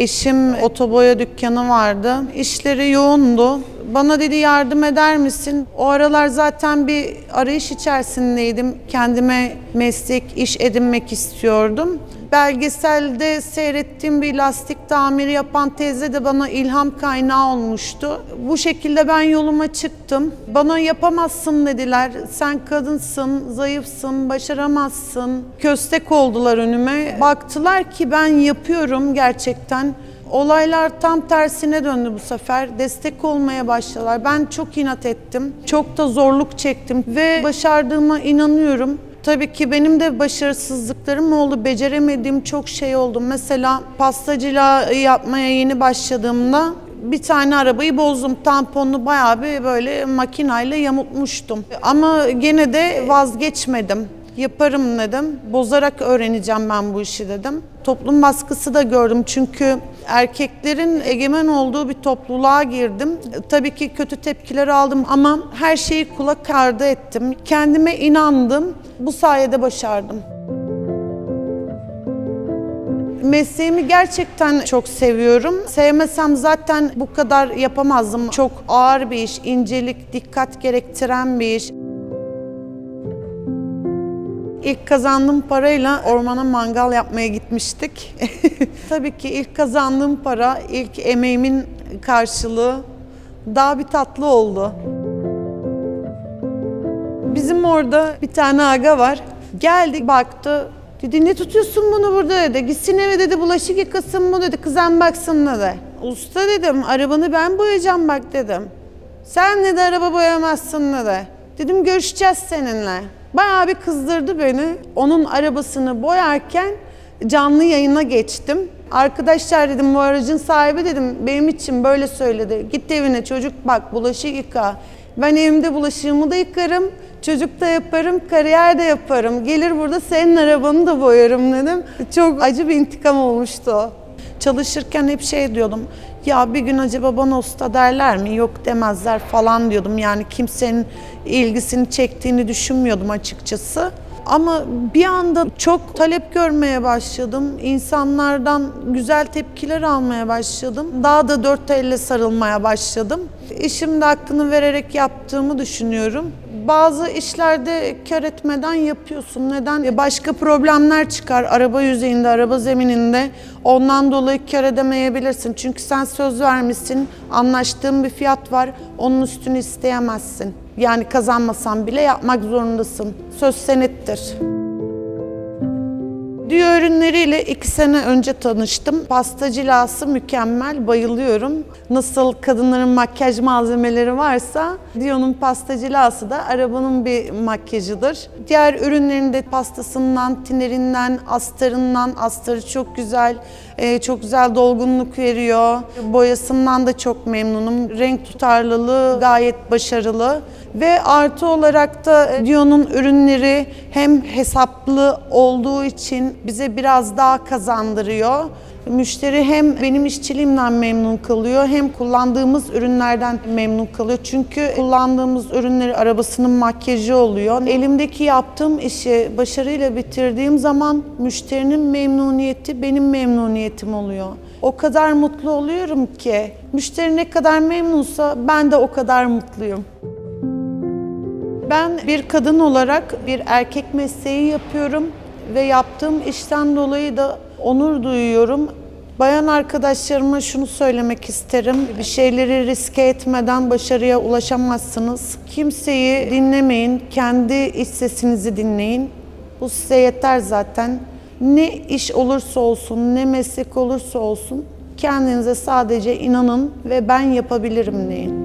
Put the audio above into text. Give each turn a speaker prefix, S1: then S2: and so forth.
S1: Eşim otoboya dükkanı vardı. İşleri yoğundu. Bana dedi yardım eder misin? O aralar zaten bir arayış içerisindeydim. Kendime meslek, iş edinmek istiyordum. Belgeselde seyrettiğim bir lastik tamiri yapan teyze de bana ilham kaynağı olmuştu. Bu şekilde ben yoluma çıktım. Bana yapamazsın dediler. Sen kadınsın, zayıfsın, başaramazsın. Köstek oldular önüme. Baktılar ki ben yapıyorum gerçekten. Olaylar tam tersine döndü bu sefer. Destek olmaya başladılar. Ben çok inat ettim. Çok da zorluk çektim ve başardığıma inanıyorum. Tabii ki benim de başarısızlıklarım oldu. Beceremediğim çok şey oldu. Mesela pastacılığa yapmaya yeni başladığımda bir tane arabayı bozdum. Tamponunu bayağı bir böyle makinayla yamultmuştum. Ama gene de vazgeçmedim. Yaparım dedim. Bozarak öğreneceğim ben bu işi dedim. Toplum baskısı da gördüm çünkü erkeklerin egemen olduğu bir topluluğa girdim. Tabii ki kötü tepkiler aldım ama her şeyi kulak ardı ettim. Kendime inandım. Bu sayede başardım. Mesleğimi gerçekten çok seviyorum. Sevmesem zaten bu kadar yapamazdım. Çok ağır bir iş, incelik, dikkat gerektiren bir iş. İlk kazandığım parayla ormana mangal yapmaya gitmiştik. Tabii ki ilk kazandığım para, ilk emeğimin karşılığı daha bir tatlı oldu. Bizim orada bir tane aga var. Geldi baktı. Dedi ne tutuyorsun bunu burada dedi. Gitsin eve dedi bulaşık yıkasın bu dedi. Kızan baksın dedi. Usta dedim arabanı ben boyayacağım bak dedim. Sen dedi araba boyamazsın dedi. Dedim görüşeceğiz seninle. Bayağı bir kızdırdı beni. Onun arabasını boyarken canlı yayına geçtim. Arkadaşlar dedim bu aracın sahibi dedim benim için böyle söyledi. Git evine çocuk bak bulaşık yıka. Ben evimde bulaşığımı da yıkarım, çocuk da yaparım, kariyer de yaparım. Gelir burada senin arabanı da boyarım dedim. Çok acı bir intikam olmuştu. Çalışırken hep şey diyordum. Ya bir gün acaba bana usta derler mi? Yok demezler falan diyordum. Yani kimsenin ilgisini çektiğini düşünmüyordum açıkçası. Ama bir anda çok talep görmeye başladım. İnsanlardan güzel tepkiler almaya başladım. Daha da dört elle sarılmaya başladım. İşimde hakkını vererek yaptığımı düşünüyorum. Bazı işlerde kar etmeden yapıyorsun. Neden? E, Başka problemler çıkar araba yüzeyinde, araba zemininde. Ondan dolayı kar edemeyebilirsin. Çünkü sen söz vermişsin, anlaştığın bir fiyat var. Onun üstünü isteyemezsin. Yani kazanmasan bile yapmak zorundasın. Söz senettir. Diyor ürünleriyle iki sene önce tanıştım. Pasta cilası mükemmel, bayılıyorum. Nasıl kadınların makyaj malzemeleri varsa Dio'nun pasta cilası da arabanın bir makyajıdır. Diğer ürünlerinde pastasından, tinerinden, astarından, astarı çok güzel, e, çok güzel dolgunluk veriyor. Boyasından da çok memnunum. Renk tutarlılığı gayet başarılı. Ve artı olarak da Dio'nun ürünleri hem hesaplı olduğu için bize biraz daha kazandırıyor. Müşteri hem benim işçiliğimden memnun kalıyor hem kullandığımız ürünlerden memnun kalıyor. Çünkü kullandığımız ürünleri arabasının makyajı oluyor. Elimdeki yaptığım işi başarıyla bitirdiğim zaman müşterinin memnuniyeti benim memnuniyetim oluyor. O kadar mutlu oluyorum ki müşteri ne kadar memnunsa ben de o kadar mutluyum. Ben bir kadın olarak bir erkek mesleği yapıyorum ve yaptığım işten dolayı da onur duyuyorum. Bayan arkadaşlarıma şunu söylemek isterim. Bir şeyleri riske etmeden başarıya ulaşamazsınız. Kimseyi dinlemeyin, kendi iç sesinizi dinleyin. Bu size yeter zaten. Ne iş olursa olsun, ne meslek olursa olsun kendinize sadece inanın ve ben yapabilirim deyin.